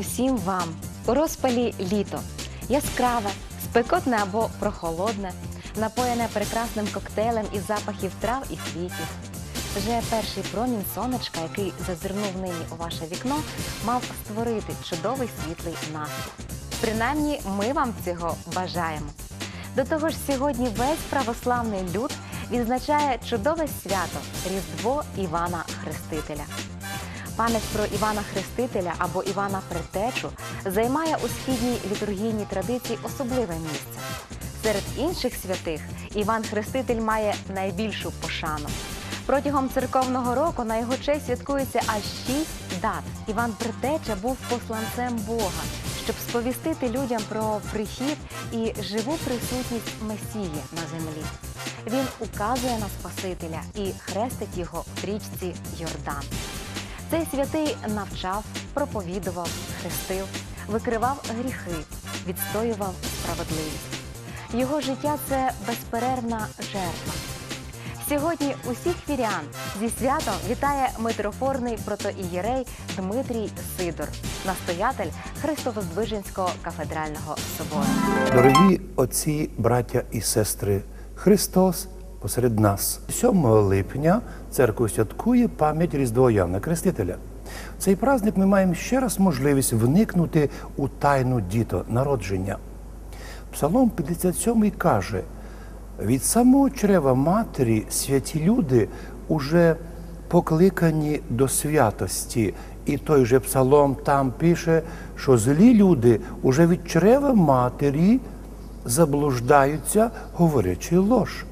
усім вам у розпалі літо. Яскраве, спекотне або прохолодне, напоєне прекрасним коктейлем із запахів трав і квітів. Вже перший промінь сонечка, який зазирнув нині у ваше вікно, мав створити чудовий світлий настрій. Принаймні, ми вам цього бажаємо. До того ж, сьогодні весь православний люд відзначає чудове свято Різдво Івана Хрестителя. Пам'ять про Івана Хрестителя або Івана Предтечу займає у східній літургійній традиції особливе місце. Серед інших святих Іван Хреститель має найбільшу пошану. Протягом церковного року на його честь святкується аж шість дат. Іван Предтеча був посланцем Бога, щоб сповістити людям про прихід і живу присутність Месії на землі. Він указує на Спасителя і хрестить його в річці Йордан. Цей святий навчав, проповідував, хрестив, викривав гріхи, відстоював справедливість. Його життя це безперервна жертва. Сьогодні усіх вірян зі святом вітає митрофорний протоієрей Дмитрій Сидор, настоятель Христовоздвиженського кафедрального собору. Дорогі отці, браття і сестри, Христос посеред нас. 7 липня церква святкує пам'ять Різдвого Яна Крестителя. В цей праздник ми маємо ще раз можливість вникнути у тайну діто народження. Псалом 57 каже: від самого чрева матері святі люди уже покликані до святості. І той же псалом там пише, що злі люди уже від чрева матері заблуждаються, говорячи лож.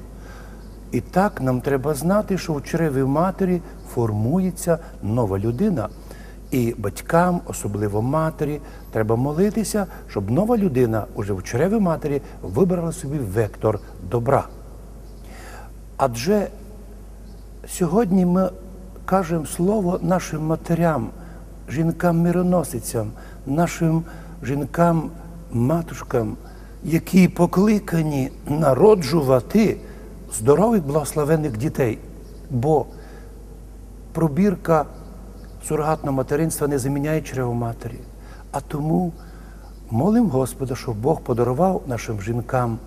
І так нам треба знати, що в чреві матері формується нова людина. І батькам, особливо матері, треба молитися, щоб нова людина уже в чреві матері вибрала собі вектор добра. Адже сьогодні ми кажемо слово нашим матерям, жінкам-мироносицям, нашим жінкам-матушкам, які покликані народжувати здорових благословених дітей. Бо пробірка сурогатного материнства не заміняє чрево матері. А тому молимо Господа, щоб Бог подарував нашим жінкам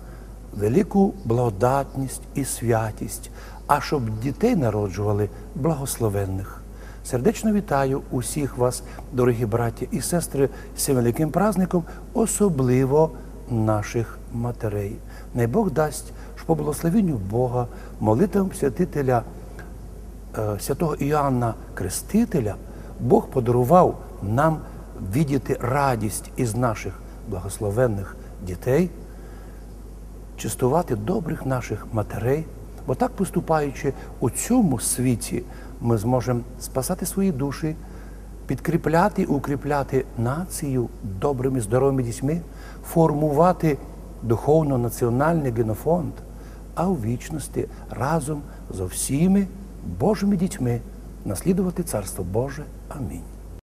велику благодатність і святість, а щоб дітей народжували благословенних. Сердечно вітаю усіх вас, дорогі браті і сестри, з цим великим праздником, особливо наших матерей. Най Бог дасть, по благословенню Бога, молитвам святителя е, святого Іоанна Крестителя, Бог подарував нам видіти радість із наших благословенних дітей, чистувати добрих наших матерей, бо так поступаючи у цьому світі, ми зможемо спасати свої душі, підкріпляти і укріпляти націю добрими, здоровими дітьми, формувати духовно-національний генофонд, а у вічності разом з всіми Божими дітьми наслідувати Царство Боже. Амінь.